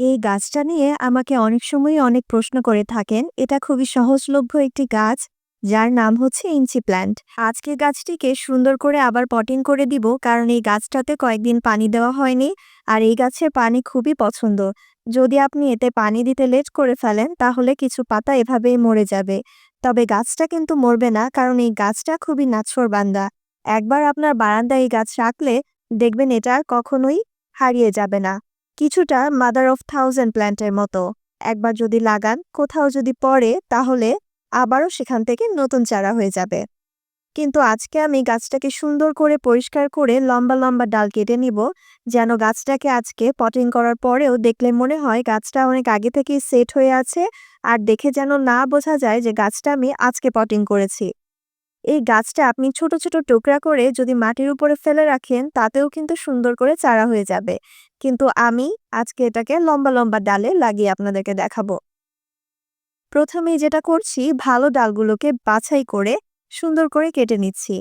এই গাছটা নিয়ে আমাকে অনেক সময়ই অনেক প্রশ্ন করে থাকেন। এটা খুবই সহজলভ্য একটি গাছ, যার নাম হচ্ছে ইঞ্চি প্ল্যান্ট। আজকে গাছটিকে সুন্দর করে আবার পটিং করে দিব কারণ এই গাছটাতে কয়েকদিন পানি দেওয়া হয়নি আর এই গাছের পানি খুবই পছন্দ। যদি আপনি এতে পানি দিতে লেট করে ফেলেন তাহলে কিছু পাতা এভাবেই মরে যাবে। তবে গাছটা কিন্তু মরবে না কারণ এই গাছটা খুবই নাছোড়বান্দা। একবার আপনার বারান্দায় এই গাছ রাখলে দেখবেন এটা কখনোই হারিয়ে যাবে না। কিছুটা মাদার অফ থাউজেন্ড প্ল্যান্টের মতো। একবার যদি লাগান, কোথাও যদি পড়ে তাহলে আবারও সেখান থেকে নতুন চারা হয়ে যাবে। কিন্তু আজকে আমি গাছটাকে সুন্দর করে পরিষ্কার করে লম্বা লম্বা ডাল কেটে নিব যেন গাছটাকে আজকে পটিং করার পরেও দেখলে মনে হয় গাছটা অনেক আগে থেকেই সেট হয়ে আছে আর দেখে যেন না বোঝা যায় যে গাছটা আমি আজকে পটিং করেছি। এই গাছটা আপনি ছোট ছোট টুকরা করে যদি মাটির উপরে ফেলে রাখেন, তাতেও কিন্তু সুন্দর করে চারা হয়ে যাবে। কিন্তু আমি আজকে এটাকে লম্বা লম্বা ডালে লাগিয়ে আপনাদেরকে দেখাবো। প্রথমেই যেটা করছি, ভালো ডালগুলোকে বাছাই করে সুন্দর করে কেটে নিচ্ছি।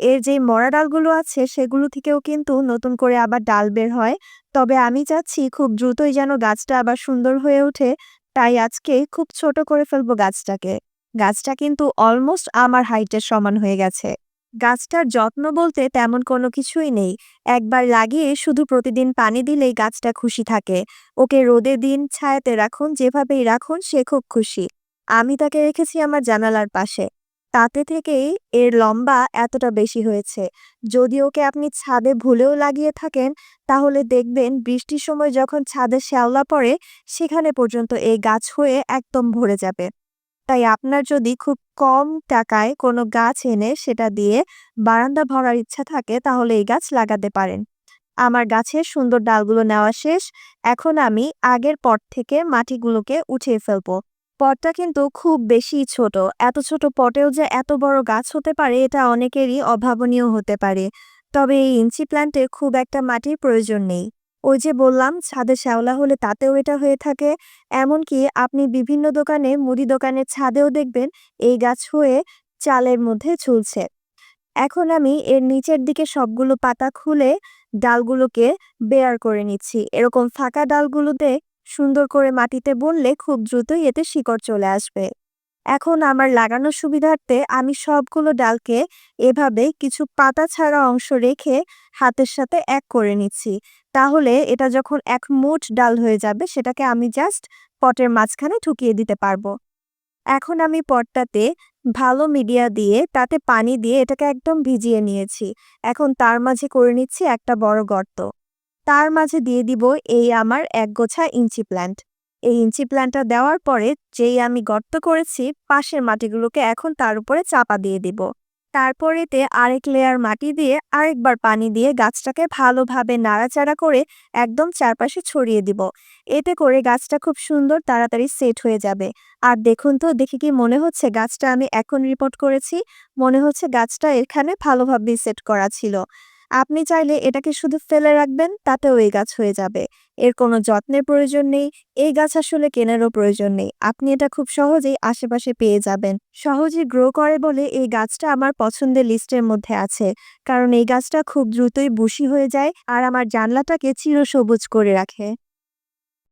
এর যে মরা ডালগুলো আছে, সেগুলো থেকেও কিন্তু নতুন করে আবার ডাল বের হয়। তবে আমি চাচ্ছি খুব দ্রুতই যেন গাছটা আবার সুন্দর হয়ে ওঠে তাই আজকে খুব ছোট করে ফেলব গাছটাকে। গাছটা কিন্তু অলমোস্ট আমার হাইটের সমান হয়ে গেছে। গাছটার যত্ন বলতে তেমন কোনো কিছুই নেই। একবার লাগিয়ে শুধু প্রতিদিন পানি দিলেই গাছটা খুশি থাকে। ওকে রোদে দিন, ছায়াতে রাখুন, যেভাবেই রাখুন সে খুব খুশি। আমি তাকে রেখেছি আমার জানালার পাশে। তাতে থেকেই এর লম্বা এতটা বেশি হয়েছে। যদি ওকে আপনি ছাদে ভুলেও লাগিয়ে থাকেন তাহলে দেখবেন বৃষ্টির সময় যখন ছাদে শ্যাওলা পড়ে সেখানে পর্যন্ত এই গাছ হয়ে একদম ভরে যাবে। তাই আপনার যদি খুব কম টাকায় কোনো গাছ এনে সেটা দিয়ে বারান্দা ভরার ইচ্ছা থাকে, তাহলে এই গাছ লাগাতে পারেন। আমার গাছের সুন্দর ডালগুলো নেওয়া শেষ। এখন আমি আগের পট থেকে মাটিগুলোকে উঠিয়ে ফেলব। পটটা কিন্তু খুব বেশি ছোট। এত ছোট পটেও যে এত বড় গাছ হতে পারে, এটা অনেকেরই অভাবনীয় হতে পারে। তবে এই ইঞ্চি প্ল্যান্টে খুব একটা মাটির প্রয়োজন নেই। ওই যে বললাম, ছাদে শ্যাওলা হলে তাতেও এটা হয়ে থাকে। এমনকি আপনি বিভিন্ন দোকানে, মুদি দোকানের ছাদেও দেখবেন এই গাছ হয়ে চালের মধ্যে ঝুলছে। এখন আমি এর নিচের দিকে সবগুলো পাতা খুলে ডালগুলোকে বেয়ার করে নিচ্ছি। এরকম ফাঁকা ডালগুলোতে সুন্দর করে মাটিতে বললে খুব দ্রুতই এতে শিকড় চলে আসবে। এখন আমার লাগানোর সুবিধার্থে আমি সবগুলো ডালকে এভাবে কিছু পাতা ছাড়া অংশ রেখে হাতের সাথে এক করে নিচ্ছি। তাহলে এটা যখন এক মুঠ ডাল হয়ে যাবে, সেটাকে আমি জাস্ট পটের মাঝখানে ঢুকিয়ে দিতে পারব। এখন আমি পটটাতে ভালো মিডিয়া দিয়ে, তাতে পানি দিয়ে এটাকে একদম ভিজিয়ে নিয়েছি। এখন তার মাঝে করে নিচ্ছি একটা বড় গর্ত। তার মাঝে দিয়ে দিব এই আমার এক গোছা ইঞ্চি প্ল্যান্ট। এই ইঞ্চি প্ল্যান্টটা দেওয়ার পরে যেই আমি গর্ত করেছি, পাশের মাটিগুলোকে এখন তার উপরে চাপা দিয়ে দিব। তারপর এতে আরেক লেয়ার মাটি দিয়ে আরেকবার পানি দিয়ে গাছটাকে ভালোভাবে নাড়াচাড়া করে একদম চারপাশে ছড়িয়ে দিব। এতে করে গাছটা খুব সুন্দর তাড়াতাড়ি সেট হয়ে যাবে। আর দেখুন তো, দেখে কি মনে হচ্ছে গাছটা আমি এখন রিপোর্ট করেছি? মনে হচ্ছে গাছটা এখানে ভালোভাবেই সেট করা ছিল। আপনি চাইলে এটাকে শুধু ফেলে রাখবেন, তাতেও এই গাছ হয়ে যাবে। এর কোনো যত্নের প্রয়োজন নেই। এই গাছ আসলে কেনারও প্রয়োজন নেই। আপনি এটা খুব সহজেই আশেপাশে পেয়ে যাবেন। সহজে গ্রো করে বলে এই গাছটা আমার পছন্দের লিস্টের মধ্যে আছে। কারণ এই গাছটা খুব দ্রুতই বুশি হয়ে যায় আর আমার জানলাটাকে চিরসবুজ করে রাখে।